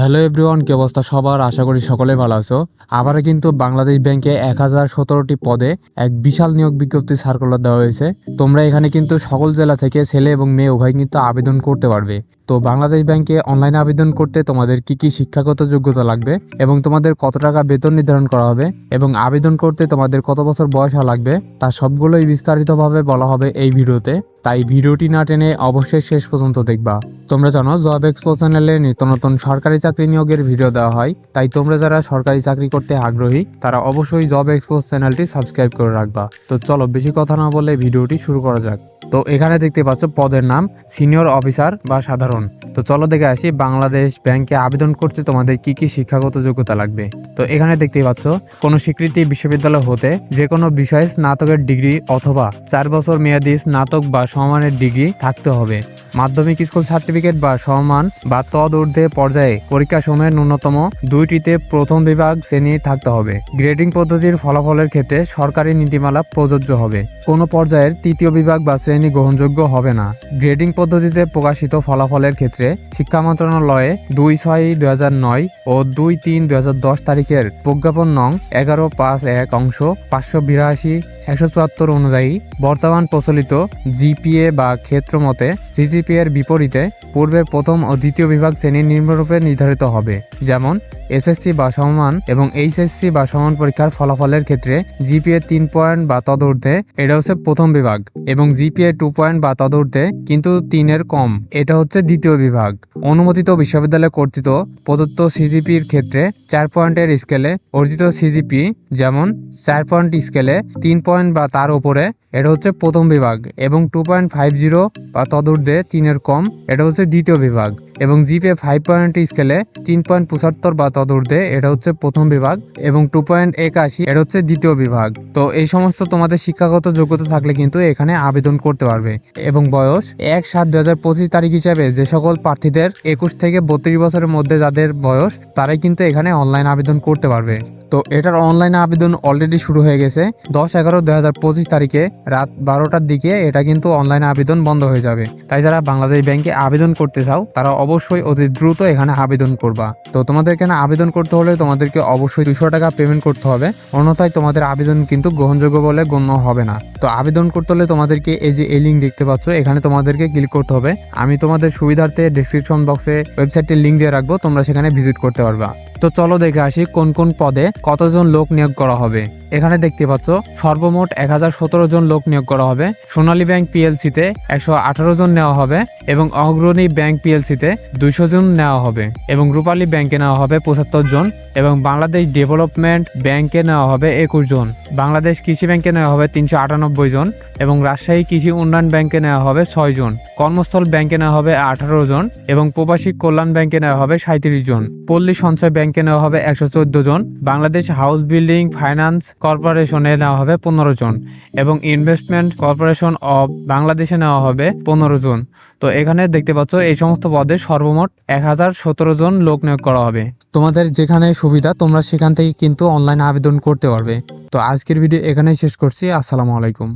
Hello everyone, কি অবস্থা সবার? আশা করি সকলে ভালো আছো। আবারও কিন্তু বাংলাদেশ ব্যাংকে এক হাজার সতেরোটি পদে এক বিশাল নিয়োগ বিজ্ঞপ্তি সার্কুলার দেওয়া হয়েছে। তোমরা এখানে কিন্তু সকল জেলা থেকে ছেলে এবং মেয়ে উভয় কিন্তু আবেদন করতে পারবে। তো বাংলাদেশ ব্যাংকে অনলাইনে আবেদন করতে তোমাদের কি কি শিক্ষাগত যোগ্যতা লাগবে এবং তোমাদের কত টাকা বেতন নির্ধারণ করা হবে এবং আবেদন করতে তোমাদের কত বছর বয়স লাগবে, তা সবগুলোই বিস্তারিতভাবে বলা হবে এই ভিডিওতে। তাই ভিডিওটি না টেনে অবশ্যই শেষ পর্যন্ত দেখবা। তোমরা জানো জব এক্সপো চ্যানেলে নিত্য নতুন সরকারি চাকরি নিয়োগের ভিডিও দেওয়া হয়। তাই তোমরা যারা সরকারি চাকরি করতে আগ্রহী, তারা অবশ্যই জব এক্সপো চ্যানেলটি সাবস্ক্রাইব করে রাখবা। তো চলো, বেশি কথা না বলে ভিডিওটি শুরু করা যাক। তো এখানে দেখতে পাচ্ছ পদের নাম সিনিয়র অফিসার বা সাধারণ। তো চলো দেখে আসি, বাংলাদেশ ব্যাংকে আবেদন করতে তোমাদের কি কি শিক্ষাগত যোগ্যতা লাগবে। তো এখানে দেখতে পাচ্ছ, কোনো স্বীকৃতি বিশ্ববিদ্যালয় হতে যে কোনো বিষয়ে স্নাতকের ডিগ্রি অথবা চার বছর মেয়াদী স্নাতক বা সমমানের ডিগ্রি থাকতে হবে। মাধ্যমিক স্কুল সার্টিফিকেট বা সমান বা তদ ঊর্ধ্বে পর্যায়ে পরীক্ষা সময়ের ন্যূনতম দুইটিতে প্রথম বিভাগ শ্রেণি থাকতে হবে। গ্রেডিং পদ্ধতির ফলাফলের ক্ষেত্রে সরকারি নীতিমালা প্রযোজ্য হবে। কোনো পর্যায়ের তৃতীয় বিভাগ বা শ্রেণি গ্রহণযোগ্য হবে না। গ্রেডিং পদ্ধতিতে প্রকাশিত ফলাফলের ক্ষেত্রে শিক্ষা মন্ত্রণালয়ে দুই ছয় দুই নয় ও দুই তিন দুই হাজার দশ তারিখের প্রজ্ঞাপন নং এগারো পাঁচ এক অংশ পাঁচশো বিরাশি একশো চুয়াত্তর অনুযায়ী বর্তমান প্রচলিত জিপিএ বা ক্ষেত্র মতে ক্ষেত্রমতে সিজিপিএ এর বিপরীতে পূর্বে প্রথম ও দ্বিতীয় বিভাগ শ্রেণি নিম্নরূপে নির্ধারিত হবে, যেমন এসএসসি বা সমমান এবং এইচএসসি বা সমান পরীক্ষার ফলাফলের ক্ষেত্রে জিপিএ তিন পয়েন্ট বা তদূর্ধ্বে এটা হচ্ছে প্রথম বিভাগ এবং জিপিএ টু পয়েন্ট বা তদূর্ধ্বে কিন্তু তিনের কম, এটা হচ্ছে দ্বিতীয় বিভাগ। অনুমোদিত বিশ্ববিদ্যালয় কর্তৃত প্রদত্ত সিজিপির ক্ষেত্রে চার পয়েন্টের স্কেলে অর্জিত সিজিপি যেমন চার পয়েন্ট স্কেলে তিন পয়েন্ট বা তার উপরে, এটা হচ্ছে প্রথম বিভাগ এবং টু পয়েন্ট ফাইভ জিরো বা তদূর্ধ্বে তিনের কম, এটা হচ্ছে দ্বিতীয় বিভাগ। এবং জিপে ফাইভ পয়েন্ট স্কেলে তিন পয়েন্ট পঁচাত্তর বা তদূর্ধ্বে এটা হচ্ছে প্রথম বিভাগ। এবং টু পয়েন্ট একাশি, এটা হচ্ছে দ্বিতীয় বিভাগ। তো এই সমস্ত তোমাদের শিক্ষাগত যোগ্যতা থাকলে কিন্তু এখানে আবেদন করতে পারবে। এবং বয়স, এক সাত দুই হাজার পঁচিশ তারিখ হিসাবে যে সকল প্রার্থীদের একুশ থেকে বত্রিশ বছরের মধ্যে যাদের বয়স, তারাই কিন্তু এখানে অনলাইন আবেদন করতে পারবে। তো এটার অনলাইনে আবেদন অলরেডি শুরু হয়ে গেছে। দশ এগারো দুই হাজার পঁচিশ তারিখে রাত বারোটার দিকে এটা কিন্তু অনলাইনে আবেদন বন্ধ হয়ে যাবে। তাই যারা বাংলাদেশ ব্যাংকে আবেদন করতে চাও, তারা অবশ্যই অতি দ্রুত এখানে আবেদন করবা। তো তোমাদের এখানে আবেদন করতে হলে তোমাদেরকে অবশ্যই দুশো টাকা পেমেন্ট করতে হবে, অন্যথায় তোমাদের আবেদন কিন্তু গ্রহণযোগ্য বলে গণ্য হবে না। তো আবেদন করতে হলে তোমাদেরকে এই যে এই লিঙ্ক দেখতে পাচ্ছ, এখানে তোমাদেরকে ক্লিক করতে হবে। আমি তোমাদের সুবিধার্থে ডিসক্রিপশন বক্সে ওয়েবসাইটের লিঙ্ক দিয়ে রাখব, তোমরা সেখানে ভিজিট করতে পারবা। তো চলো দেখে আসি কোন কোন পদে কতজন লোক নিয়োগ করা হবে। এখানে দেখতে পাচ্ছ, সর্বমোট এক হাজার সতেরো জন লোক নিয়োগ করা হবে। সোনালী ব্যাংক পিএলসিতে একশো আঠারো জন নেওয়া হবে এবং অগ্রণী ব্যাংক পিএলসিতে দুইশো জন নেওয়া হবে এবং রূপালী ব্যাংকে নেওয়া হবে পঁচাত্তর জন এবং বাংলাদেশ ডেভেলপমেন্ট ব্যাংকে নেওয়া হবে একুশ জন। বাংলাদেশ কৃষি ব্যাংকে নেওয়া হবে তিনশো আটানব্বই জন এবং রাজশাহী কৃষি উন্নয়ন ব্যাংকে নেওয়া হবে ছয় জন। কর্মস্থল ব্যাংকে নেওয়া হবে আঠারো জন এবং প্রবাসী কল্যাণ ব্যাংকে নেওয়া হবে সাঁত্রিশ জন। পল্লী সঞ্চয় ব্যাংকে নেওয়া হবে একশো চোদ্দ জন, বাংলাদেশ হাউস বিল্ডিং ফাইন্যান্স কর্পোরেশনে নেওয়া হবে পনেরো জন এবং ইনভেস্টমেন্ট কর্পোরেশন অব বাংলাদেশে নেওয়া হবে পনেরো জন। তো এখানে দেখতে পাচ্ছ, এই সমস্ত পদে সর্বমোট এক হাজার সতেরো জন লোক নিয়োগ করা হবে। তোমাদের যেখানে সুবিধা, তোমরা সেখান থেকে কিন্তু অনলাইন আবেদন করতে পারবে। তো আজকের ভিডিও এখানেই শেষ করছি। আসসালামু আলাইকুম।